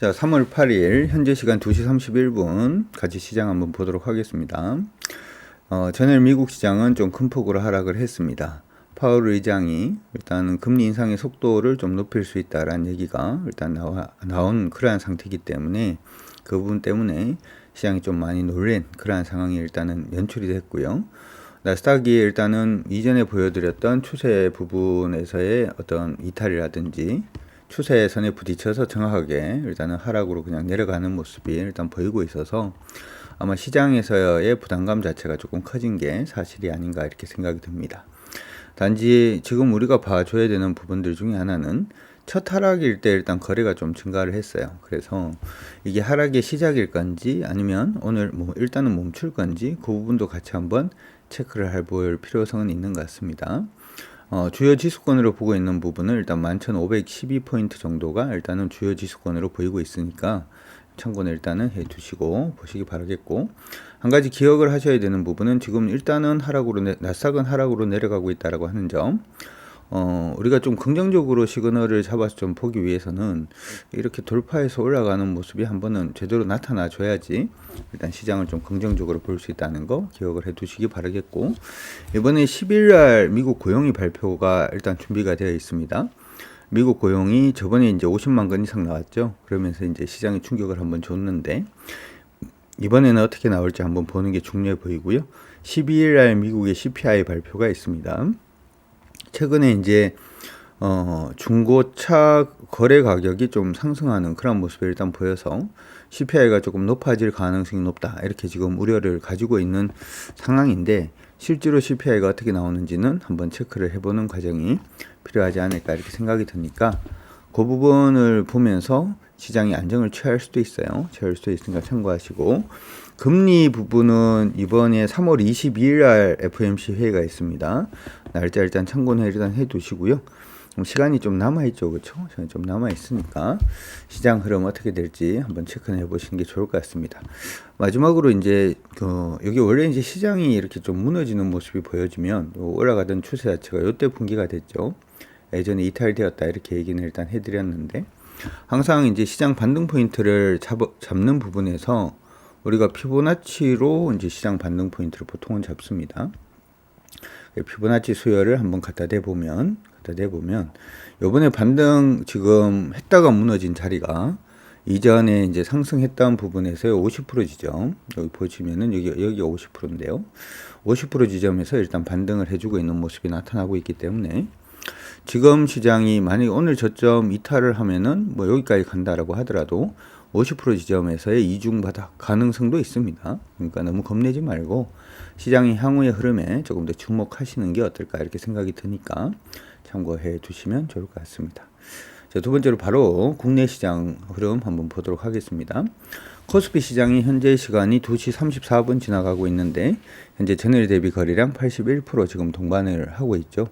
자, 3월 8일 현재 시간 2시 31분 같이 시장 한번 보도록 하겠습니다. 어, 전일 미국 시장은 좀 큰 폭으로 하락을 했습니다. 파월 의장이 일단은 금리 인상의 속도를 좀 높일 수 있다라는 얘기가 일단 나와, 나온 그러한 상태이기 때문에 그 부분 때문에 시장이 좀 많이 놀란 그러한 상황이 일단은 연출이 됐고요. 나스닥이 일단은 이전에 보여드렸던 추세 부분에서의 어떤 이탈이라든지 추세선에 부딪혀서 정확하게 일단은 하락으로 그냥 내려가는 모습이 일단 보이고 있어서 아마 시장에서의 부담감 자체가 조금 커진 게 사실이 아닌가 이렇게 생각이 듭니다. 단지 지금 우리가 봐줘야 되는 부분들 중에 하나는 첫 하락일 때 일단 거래가 좀 증가를 했어요. 그래서 이게 하락의 시작일 건지 아니면 오늘 뭐 일단은 멈출 건지 그 부분도 같이 한번 체크를 해볼 필요성은 있는 것 같습니다. 어, 주요 지수권으로 보고 있는 부분은 일단 11,512포인트 정도가 일단은 주요 지수권으로 보이고 있으니까 참고는 일단은 해 두시고 보시기 바라겠고. 한 가지 기억을 하셔야 되는 부분은 지금 일단은 하락으로 나스닥은 하락으로 내려가고 있다라고 하는 점 어, 우리가 좀 긍정적으로 시그널을 잡아서 좀 보기 위해서는 이렇게 돌파해서 올라가는 모습이 한 번은 제대로 나타나 줘야지 일단 시장을 좀 긍정적으로 볼 수 있다는 거 기억을 해 두시기 바라겠고 이번에 10일 날 미국 고용이 발표가 일단 준비가 되어 있습니다. 미국 고용이 저번에 이제 50만 건 이상 나왔죠. 그러면서 이제 시장에 충격을 한번 줬는데 이번에는 어떻게 나올지 한번 보는 게 중요해 보이고요. 12일 날 미국의 CPI 발표가 있습니다. 최근에 이제 어, 중고차 거래 가격이 좀 상승하는 그런 모습이 일단 보여서 CPI가 조금 높아질 가능성이 높다. 이렇게 지금 우려를 가지고 있는 상황인데 실제로 CPI가 어떻게 나오는지는 한번 체크를 해보는 과정이 필요하지 않을까 이렇게 생각이 드니까 그 부분을 보면서 시장이 안정을 취할 수도 있어요. 취할 수도 있으니까 참고하시고 금리 부분은 이번에 3월 22일 날 FMC 회의가 있습니다. 날짜 일단 참고는 일단 해 두시고요. 시간이 좀 남아 있죠, 그렇죠? 시간이 좀 남아 있으니까 시장 흐름 어떻게 될지 한번 체크해 보시는 게 좋을 것 같습니다. 마지막으로 이제 그 여기 원래 이제 시장이 이렇게 좀 무너지는 모습이 보여지면 올라가던 추세 자체가 요때 분기가 됐죠. 예전에 이탈되었다 이렇게 얘기는 일단 해드렸는데 항상 이제 시장 반등 포인트를 잡, 잡는 부분에서 우리가 피보나치로 이제 시장 반등 포인트를 보통은 잡습니다. 피보나치 수열을 한번 갖다 대보면 갖다 대보면 요번에 반등 지금 했다가 무너진 자리가 이전에 이제 상승했던 부분에서의 50% 지점 여기 보시면은 여기 여기가 50%인데요. 50% 지점에서 일단 반등을 해주고 있는 모습이 나타나고 있기 때문에 지금 시장이 만약 오늘 저점 이탈을 하면은 뭐 여기까지 간다라고 하더라도 50% 지점에서의 이중 바닥 가능성도 있습니다. 그러니까 너무 겁내지 말고 시장의 향후의 흐름에 조금 더 주목하시는 게 어떨까 이렇게 생각이 드니까 참고해 주시면 좋을 것 같습니다. 자, 두 번째로 바로 국내 시장 흐름 한번 보도록 하겠습니다. 코스피 시장이 현재 시간이 2시 34분 지나가고 있는데 현재 전일 대비 거래량 81% 지금 동반을 하고 있죠.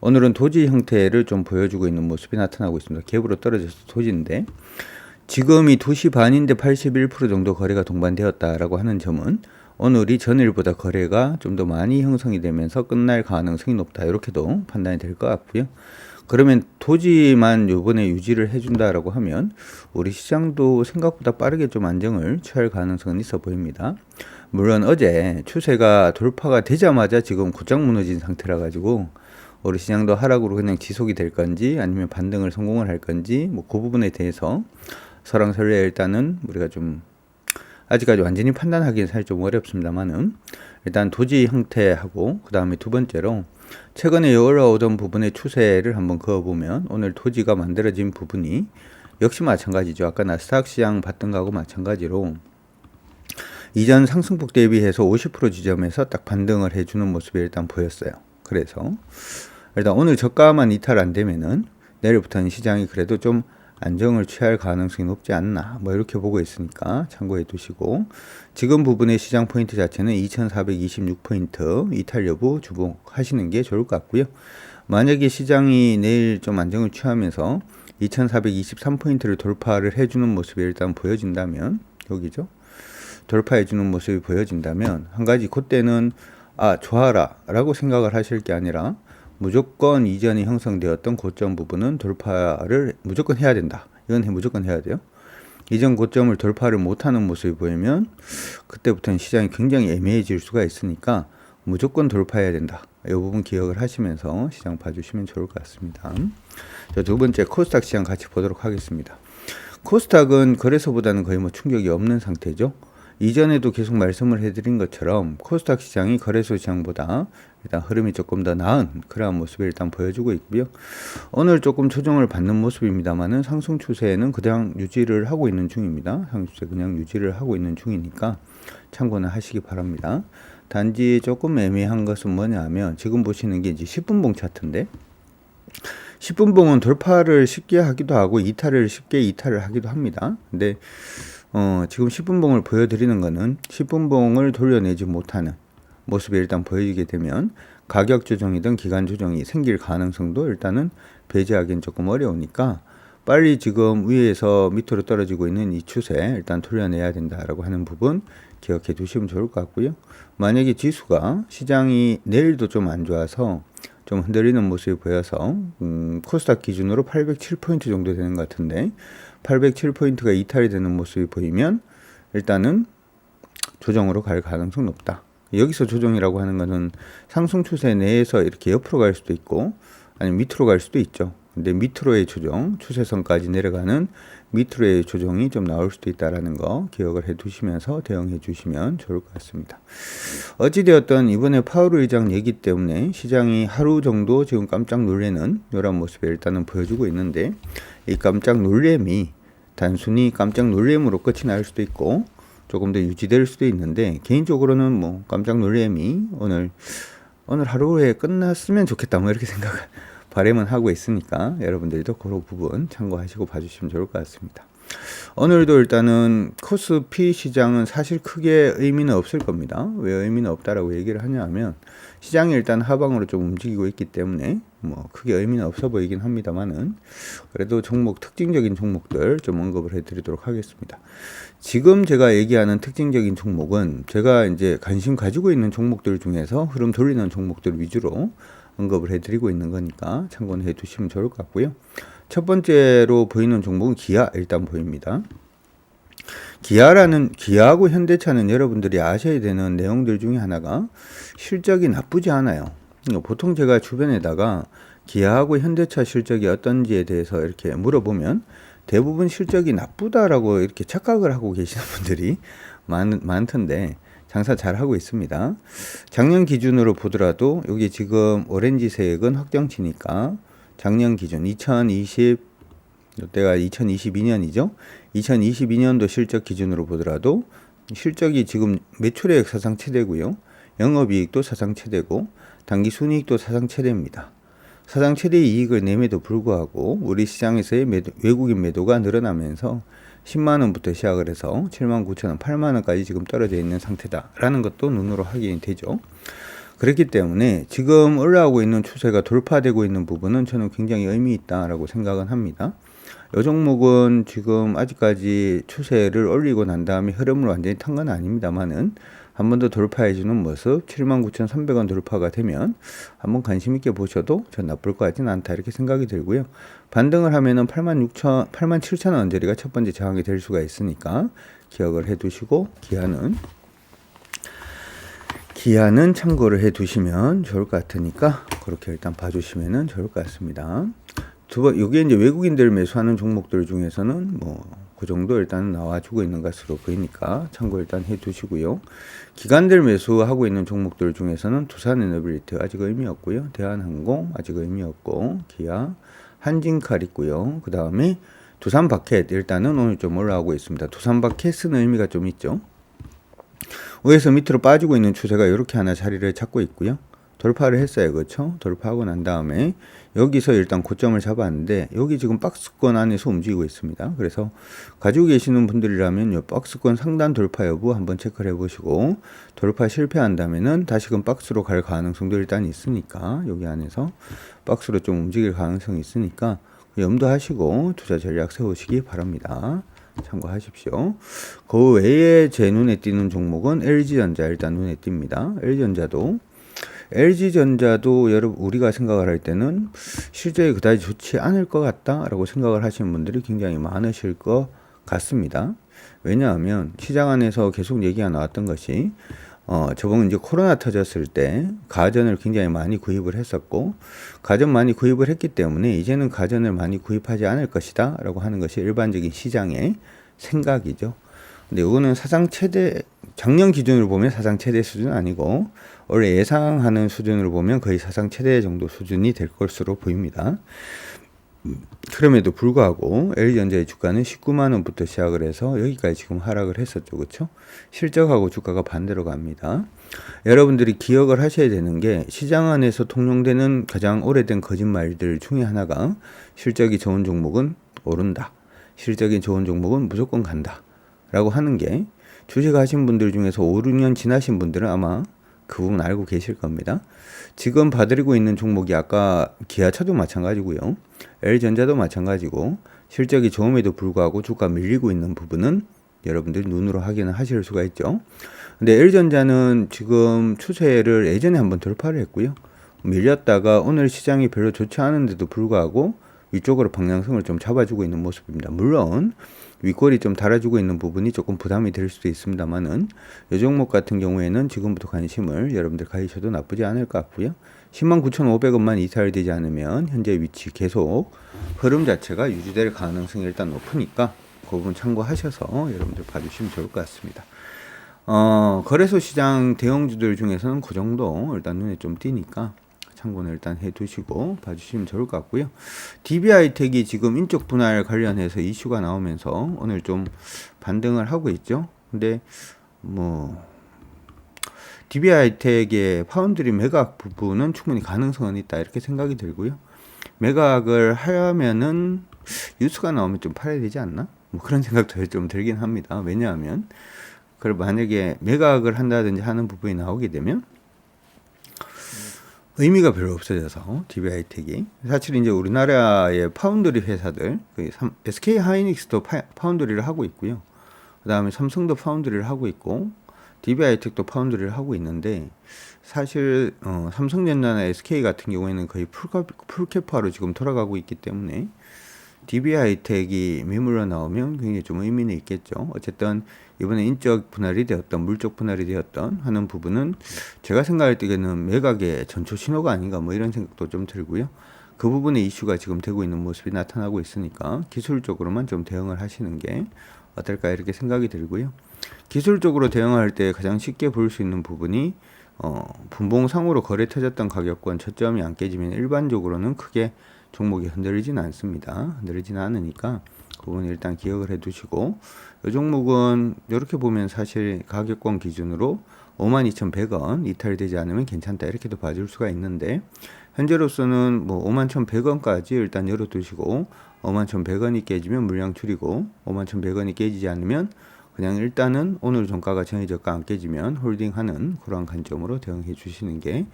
오늘은 도지 형태를 좀 보여주고 있는 모습이 나타나고 있습니다. 갭으로 떨어져서 도지인데 지금이 2시 반인데 81% 정도 거래가 동반되었다라고 하는 점은 오늘이 전일보다 거래가 좀 더 많이 형성이 되면서 끝날 가능성이 높다. 이렇게도 판단이 될 것 같고요. 그러면 토지만 요번에 유지를 해준다라고 하면 우리 시장도 생각보다 빠르게 좀 안정을 취할 가능성은 있어 보입니다. 물론 어제 추세가 돌파가 되자마자 지금 곧장 무너진 상태라 가지고 우리 시장도 하락으로 그냥 지속이 될 건지 아니면 반등을 성공을 할 건지 뭐 그 부분에 대해서 설랑설레 일단은 우리가 좀 아직까지 완전히 판단하기는 사실 좀 어렵습니다만은 일단 도지 형태하고 그 다음에 두 번째로 최근에 올라오던 부분의 추세를 한번 그어보면 오늘 토지가 만들어진 부분이 역시 마찬가지죠. 아까 나스닥 시장 봤던 거하고 마찬가지로 이전 상승폭 대비해서 50% 지점에서 딱 반등을 해주는 모습이 일단 보였어요. 그래서 일단 오늘 저가만 이탈 안 되면은 내일부터는 시장이 그래도 좀 안정을 취할 가능성이 높지 않나. 뭐 이렇게 보고 있으니까 참고해 두시고. 지금 부분의 시장 포인트 자체는 2426포인트 이탈 여부 주목하시는 게 좋을 것 같고요. 만약에 시장이 내일 좀 안정을 취하면서 2423포인트를 돌파를 해주는 모습이 일단 보여진다면 여기죠? 돌파해주는 모습이 보여진다면 한 가지 그때는 아 좋아라 라고 생각을 하실 게 아니라 무조건 이전에 형성되었던 고점 부분은 돌파를 무조건 해야 된다. 이건 무조건 해야 돼요. 이전 고점을 돌파를 못하는 모습이 보이면 그때부터는 시장이 굉장히 애매해질 수가 있으니까 무조건 돌파해야 된다. 이 부분 기억을 하시면서 시장 봐주시면 좋을 것 같습니다. 자, 두 번째 코스닥 시장 같이 보도록 하겠습니다. 코스닥은 거래소보다는 거의 뭐 충격이 없는 상태죠. 이전에도 계속 말씀을 해드린 것처럼 코스닥 시장이 거래소 시장보다 일단 흐름이 조금 더 나은 그러한 모습을 일단 보여주고 있고요. 오늘 조금 조정을 받는 모습입니다만은 상승 추세는 그냥 유지를 하고 있는 중입니다. 상승 추세 그냥 유지를 하고 있는 중이니까 참고는 하시기 바랍니다. 단지 조금 애매한 것은 뭐냐면 지금 보시는 게 이제 10분봉 차트인데 10분봉은 돌파를 쉽게 하기도 하고 이탈을 쉽게 이탈을 하기도 합니다. 근데 어, 지금 10분봉을 보여드리는 거는 10분봉을 돌려내지 못하는 모습이 일단 보여지게 되면 가격 조정이든 기간 조정이 생길 가능성도 일단은 배제하기는 조금 어려우니까 빨리 지금 위에서 밑으로 떨어지고 있는 이 추세 일단 돌려내야 된다라고 하는 부분 기억해 두시면 좋을 것 같고요. 만약에 지수가 시장이 내일도 좀 안 좋아서 좀 흔들리는 모습이 보여서 음, 코스닥 기준으로 807포인트 정도 되는 것 같은데 807포인트가 이탈이 되는 모습이 보이면 일단은 조정으로 갈 가능성이 높다. 여기서 조정이라고 하는 것은 상승 추세 내에서 이렇게 옆으로 갈 수도 있고 아니면 밑으로 갈 수도 있죠. 근데 밑으로의 조정, 추세선까지 내려가는 밑으로의 조정이 좀 나올 수도 있다라는 거 기억을 해 두시면서 대응해 주시면 좋을 것 같습니다. 어찌되었던 이번에 파월 의장 얘기 때문에 시장이 하루 정도 지금 깜짝 놀래는 이런 모습을 일단은 보여주고 있는데 이 깜짝 놀램이 단순히 깜짝 놀램으로 끝이 날 수도 있고 조금 더 유지될 수도 있는데 개인적으로는 뭐 깜짝 놀램이 오늘 오늘 하루에 끝났으면 좋겠다 뭐 이렇게 생각을 바램은 하고 있으니까 여러분들도 그런 부분 참고하시고 봐주시면 좋을 것 같습니다. 오늘도 일단은 코스피 시장은 사실 크게 의미는 없을 겁니다. 왜 의미는 없다라고 얘기를 하냐면 시장이 일단 하방으로 좀 움직이고 있기 때문에 뭐 크게 의미는 없어 보이긴 합니다만은 그래도 종목 특징적인 종목들 좀 언급을 해드리도록 하겠습니다. 지금 제가 얘기하는 특징적인 종목은 제가 이제 관심 가지고 있는 종목들 중에서 흐름 돌리는 종목들 위주로 언급을 해드리고 있는 거니까 참고해 두시면 좋을 것 같고요. 첫 번째로 보이는 종목은 기아 일단 보입니다. 기아라는 기아하고 현대차는 여러분들이 아셔야 되는 내용들 중에 하나가 실적이 나쁘지 않아요. 보통 제가 주변에다가 기아하고 현대차 실적이 어떤지에 대해서 이렇게 물어보면 대부분 실적이 나쁘다라고 이렇게 착각을 하고 계시는 분들이 많, 많던데 장사 잘 하고 있습니다. 작년 기준으로 보더라도 여기 지금 오렌지색은 확정치니까 작년 기준 2020 이때가 2022년이죠. 2022년도 실적 기준으로 보더라도 실적이 지금 매출액 사상 최대고요. 영업이익도 사상 최대고 단기 순이익도 사상 최대입니다. 사상 최대 이익을 내매도 불구하고 우리 시장에서의 매도, 외국인 매도가 늘어나면서 10만 원부터 시작을 해서 7만 9천 원, 8만 원까지 지금 떨어져 있는 상태다라는 것도 눈으로 확인이 되죠. 그렇기 때문에 지금 올라오고 있는 추세가 돌파되고 있는 부분은 저는 굉장히 의미 있다라고 생각은 합니다. 이 종목은 지금 아직까지 추세를 올리고 난 다음에 흐름을 완전히 탄 건 아닙니다만은 한 번 더 돌파해주는 모습 79,300원 돌파가 되면 한번 관심 있게 보셔도 전 나쁠 것 같지는 않다 이렇게 생각이 들고요. 반등을 하면은 86,000, 87,000원 언저리가 첫 번째 저항이 될 수가 있으니까 기억을 해두시고 기한은 기한은 참고를 해 두시면 좋을 것 같으니까 그렇게 일단 봐주시면 좋을 것 같습니다. 두 번, 이게 이제 외국인들 매수하는 종목들 중에서는 뭐, 그 정도 일단 나와주고 있는 것으로 보이니까 참고 일단 해 두시고요. 기관들 매수하고 있는 종목들 중에서는 두산에너빌리티 아직 의미 없고요. 대한항공 아직 의미 없고, 기아, 한진칼 있고요. 그 다음에 두산바켓 일단은 오늘 좀 올라오고 있습니다. 두산바켓은 의미가 좀 있죠. 위에서 밑으로 빠지고 있는 추세가 이렇게 하나 자리를 잡고 있고요. 돌파를 했어요. 그렇죠? 돌파하고 난 다음에 여기서 일단 고점을 잡았는데 여기 지금 박스권 안에서 움직이고 있습니다. 그래서 가지고 계시는 분들이라면 이 박스권 상단 돌파 여부 한번 체크를 해 보시고 돌파 실패한다면은 다시금 박스로 갈 가능성도 일단 있으니까 여기 안에서 박스로 좀 움직일 가능성이 있으니까 염두하시고 투자 전략 세우시기 바랍니다. 참고하십시오. 그 외에 제 눈에 띄는 종목은 LG전자 일단 눈에 띕니다. LG전자도 LG전자도 여러분 우리가 생각을 할 때는 실제 그다지 좋지 않을 것 같다라고 생각을 하시는 분들이 굉장히 많으실 것 같습니다. 왜냐하면 시장 안에서 계속 얘기가 나왔던 것이 어, 저번 이제 코로나 터졌을 때 가전을 굉장히 많이 구입을 했었고 가전 많이 구입을 했기 때문에 이제는 가전을 많이 구입하지 않을 것이다라고 하는 것이 일반적인 시장의 생각이죠. 근데 이거는 사상 최대 작년 기준으로 보면 사상 최대 수준 아니고 올해 예상하는 수준으로 보면 거의 사상 최대 정도 수준이 될 것으로 보입니다. 그럼에도 불구하고 LG전자의 주가는 19만 원부터 시작을 해서 여기까지 지금 하락을 했었죠. 그렇죠? 실적하고 주가가 반대로 갑니다. 여러분들이 기억을 하셔야 되는 게 시장 안에서 통용되는 가장 오래된 거짓말들 중에 하나가 실적이 좋은 종목은 오른다. 실적이 좋은 종목은 무조건 간다. 라고 하는 게 주식 하신 분들 중에서 5, 6년 지나신 분들은 아마 그 부분 알고 계실 겁니다. 지금 봐드리고 있는 종목이 아까 기아차도 마찬가지고요. L전자도 마찬가지고 실적이 좋음에도 불구하고 주가 밀리고 있는 부분은 여러분들이 눈으로 확인을 하실 수가 있죠. 근데 L전자는 지금 추세를 예전에 한번 돌파를 했고요. 밀렸다가 오늘 시장이 별로 좋지 않은데도 불구하고 위쪽으로 방향성을 좀 잡아주고 있는 모습입니다. 물론 윗골이 좀 달아주고 있는 부분이 조금 부담이 될 수도 있습니다만은 이 종목 같은 경우에는 지금부터 관심을 여러분들 가지셔도 나쁘지 않을 것 같고요. 10만 9,500원만 이탈되지 않으면 현재 위치 계속 흐름 자체가 유지될 가능성이 일단 높으니까 그 부분 참고하셔서 여러분들 봐주시면 좋을 것 같습니다. 어, 거래소 시장 대형주들 중에서는 그 정도 일단 눈에 좀 띄니까 참고는 일단 해 두시고 봐주시면 좋을 것 같고요. DBI텍이 지금 인적 분할 관련해서 이슈가 나오면서 오늘 좀 반등을 하고 있죠. 근데 뭐 DBI텍의 파운드리 매각 부분은 충분히 가능성은 있다 이렇게 생각이 들고요. 매각을 하면은 뉴스가 나오면 좀 팔아야 되지 않나? 뭐 그런 생각도 좀 들긴 합니다. 왜냐하면 그걸 만약에 매각을 한다든지 하는 부분이 나오게 되면 의미가 별로 없어져서 DBI텍이 사실 이제 우리나라의 파운드리 회사들 그 SK 하이닉스도 파운드리를 하고 있고요. 그다음에 삼성도 파운드리를 하고 있고 DBI텍도 파운드리를 하고 있는데 사실 어, 삼성전자나 SK 같은 경우에는 거의 풀캐파로 지금 돌아가고 있기 때문에 DBI텍이 매물로 나오면 굉장히 좀 의미는 있겠죠. 어쨌든 이번에 인적 분할이 되었던 물적 분할이 되었던 하는 부분은 제가 생각할 때에는 매각의 전초 신호가 아닌가 뭐 이런 생각도 좀 들고요. 그 부분에 이슈가 지금 되고 있는 모습이 나타나고 있으니까 기술적으로만 좀 대응을 하시는 게 어떨까 이렇게 생각이 들고요. 기술적으로 대응할 때 가장 쉽게 볼 수 있는 부분이 어, 분봉상으로 거래 터졌던 가격권 저점이 안 깨지면 일반적으로는 크게 종목이 흔들리지는 않습니다. 흔들리지는 않으니까 그 부분 일단 기억을 해 두시고 이 종목은 이렇게 보면 사실 가격권 기준으로 52,100원 이탈되지 않으면 괜찮다 이렇게도 봐줄 수가 있는데 현재로서는 뭐 51,100원까지 일단 열어두시고 51,100원이 깨지면 물량 줄이고 51,100원이 깨지지 않으면 그냥 일단은 오늘 종가가 정해졌가 안 깨지면 홀딩하는 그러한 관점으로 대응해 주시는 게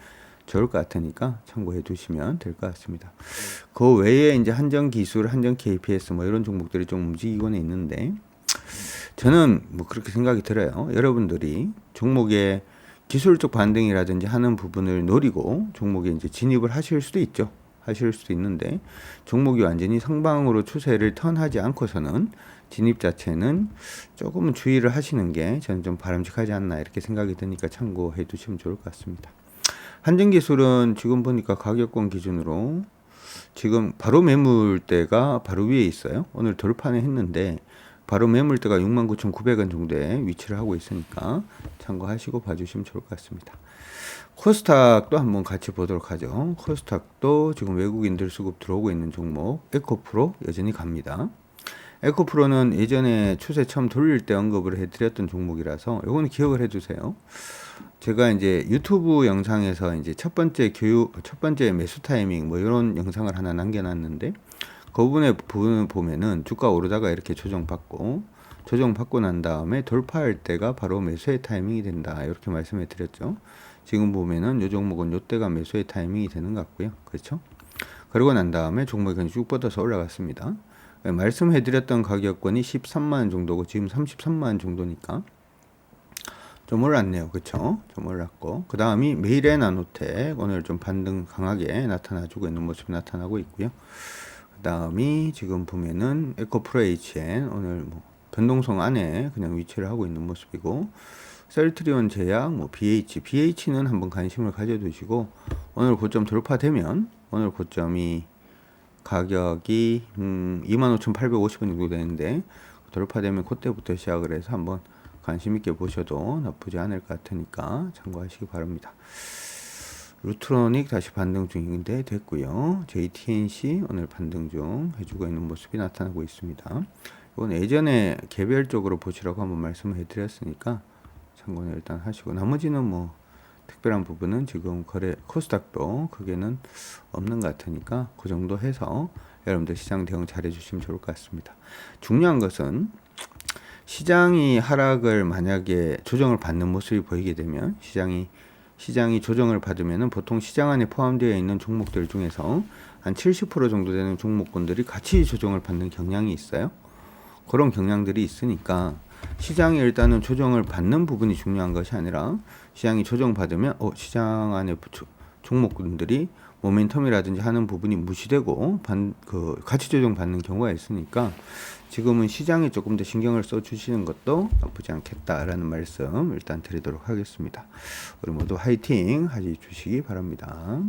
좋을 것 같으니까 참고해 두시면 될 것 같습니다. 그 외에 이제 한정 기술, 한정 KPS 뭐 이런 종목들이 좀 움직이고는 있는데 저는 뭐 그렇게 생각이 들어요. 여러분들이 종목의 기술적 반등이라든지 하는 부분을 노리고 종목에 이제 진입을 하실 수도 있죠. 하실 수도 있는데 종목이 완전히 상방으로 추세를 턴하지 않고서는 진입 자체는 조금은 주의를 하시는 게 저는 좀 바람직하지 않나 이렇게 생각이 드니까 참고해 두시면 좋을 것 같습니다. 한정기술은 지금 보니까 가격권 기준으로 지금 바로 매물대가 바로 위에 있어요. 오늘 돌파는 했는데 바로 매물대가 69,900원 정도에 위치를 하고 있으니까 참고하시고 봐주시면 좋을 것 같습니다. 코스닥도 한번 같이 보도록 하죠. 코스닥도 지금 외국인들 수급 들어오고 있는 종목 에코프로 여전히 갑니다. 에코프로는 예전에 추세 처음 돌릴 때 언급을 해드렸던 종목이라서 요거는 기억을 해주세요. 제가 이제 유튜브 영상에서 이제 첫 번째 교육, 첫 번째 매수 타이밍 뭐 이런 영상을 하나 남겨놨는데 그 부분에 부분을 보면은 주가 오르다가 이렇게 조정받고 조정받고 난 다음에 돌파할 때가 바로 매수의 타이밍이 된다 이렇게 말씀해 드렸죠. 지금 보면은 요 종목은 요 때가 매수의 타이밍이 되는 것 같고요. 그렇죠? 그러고 난 다음에 종목이 쭉 뻗어서 올라갔습니다. 말씀해 드렸던 가격권이 13만 원 정도고 지금 33만 원 정도니까 좀 올랐네요. 그쵸? 좀 올랐고. 그 다음이 메일의 나노텍. 오늘 좀 반등 강하게 나타나주고 있는 모습이 나타나고 있고요. 그 다음이 지금 보면은 에코프로 HN. 오늘 뭐 변동성 안에 그냥 위치를 하고 있는 모습이고 셀트리온 제약, 뭐 BH, BH는 한번 관심을 가져두시고 오늘 고점 돌파되면 오늘 고점이 가격이 음, 25,850원 정도 되는데 돌파되면 그때부터 시작을 해서 한번 관심 있게 보셔도 나쁘지 않을 것 같으니까 참고하시기 바랍니다. 루트로닉 다시 반등 중인데 됐고요. JTNC 오늘 반등 중 해주고 있는 모습이 나타나고 있습니다. 이건 예전에 개별적으로 보시라고 한번 말씀을 해드렸으니까 참고는 일단 하시고 나머지는 뭐 특별한 부분은 지금 거래 코스닥도 크게는 없는 것 같으니까 그 정도 해서 여러분들 시장 대응 잘 해주시면 좋을 것 같습니다. 중요한 것은 시장이 하락을 만약에 조정을 받는 모습이 보이게 되면 시장이 시장이 조정을 받으면은 보통 시장 안에 포함되어 있는 종목들 중에서 한 70% 정도 되는 종목군들이 같이 조정을 받는 경향이 있어요. 그런 경향들이 있으니까 시장이 일단은 조정을 받는 부분이 중요한 것이 아니라 시장이 조정 받으면 어 시장 안에 조- 종목군들이 모멘텀이라든지 하는 부분이 무시되고 반, 그 가치 조정 받는 경우가 있으니까 지금은 시장에 조금 더 신경을 써 주시는 것도 나쁘지 않겠다라는 말씀 일단 드리도록 하겠습니다. 우리 모두 화이팅 하시 주시기 바랍니다.